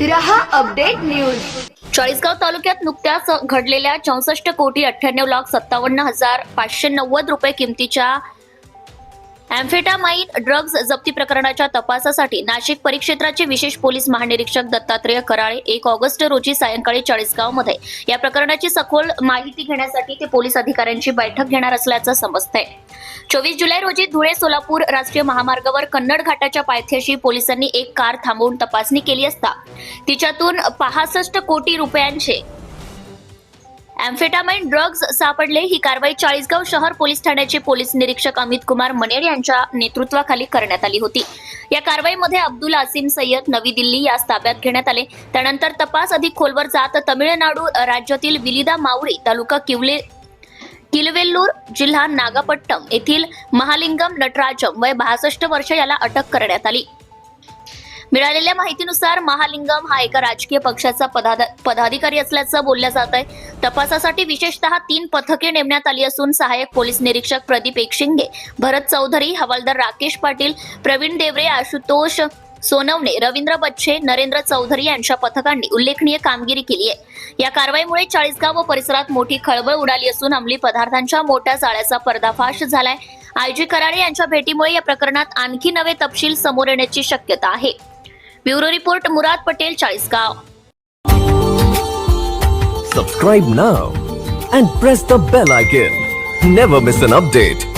रहा update news. Chalisgaon तालुक्यात नुकत्याच घडलेल्या चौसष्ट कोटी अठ्ठ्याण्णव लाख सत्तावन्न हजार पाचशे नव्वद रुपये किमतीच्या अँफेटामाईन ड्रग्ज जप्ती प्रकरणाच्या तपासासाठी नाशिक परिक्षेत्राचे विशेष पोलीस महानिरीक्षक दत्तात्रेय कराळे एक ऑगस्ट रोजी सायंकाळी चाळीसगावमध्ये. या प्रकरणाची सखोल माहिती घेण्यासाठी ते पोलीस अधिकाऱ्यांची बैठक घेणार असल्याचं समजतंय. चोवीस जुलै रोजी धुळे सोलापूर राष्ट्रीय महामार्गावर कन्नड घाटाच्या पायथ्याशी पोलिसांनी एक कार थांबवून तपासणी केली असता तिच्यातून पासष्ट कोटी रुपयांचे अँफेटामाइन ड्रग्ज सापडले ही कारवाई चाळीसगाव शहर पोलीस ठाण्याचे पोलीस निरीक्षक अमित कुमार मनेर यांच्या नेतृत्वाखाली करण्यात आली होती. या कारवाईमध्ये अब्दुल आसिम सय्यद नवी दिल्ली यास ताब्यात घेण्यात आले. त्यानंतर तपास अधिक खोलवर जात तमिळनाडू राज्यातील विलिदा मावळी तालुका किवले किलवेल्लूर जिल्हा नागापट्टम येथील महालिंगम नटराजम वय बासष्ट वर्ष याला अटक करण्यात आली. मिळालेल्या माहितीनुसार महालिंगम हा एका राजकीय पक्षाचा पदाध- पदाधिकारी असल्याचं बोललं जात आहे. तपासासाठी विशेषतः तीन पथके नेमण्यात आली असून सहाय्यक पोलीस निरीक्षक प्रदीप एकशिंगे भरत चौधरी हवालदार राकेश पाटील प्रवीण देवरे आशुतोष सोनवणे रवींद्र बच्छे नरेंद्र चौधरी यांच्या पथकांनी उल्लेखनीय कामगिरी केली आहे. या कारवाईमुळे चाळीसगाव व परिसरात मोठी खळबळ उडाली असून अंमली पदार्थांच्या मोठ्या जाळ्याचा पर्दाफाश झालाय. आयजी कराडे यांच्या भेटीमुळे या प्रकरणात आणखी नवे तपशील समोर येण्याची शक्यता आहे. Bureau report Murad Patel Chalisgaon Subscribe now and press the bell icon. Never miss an update.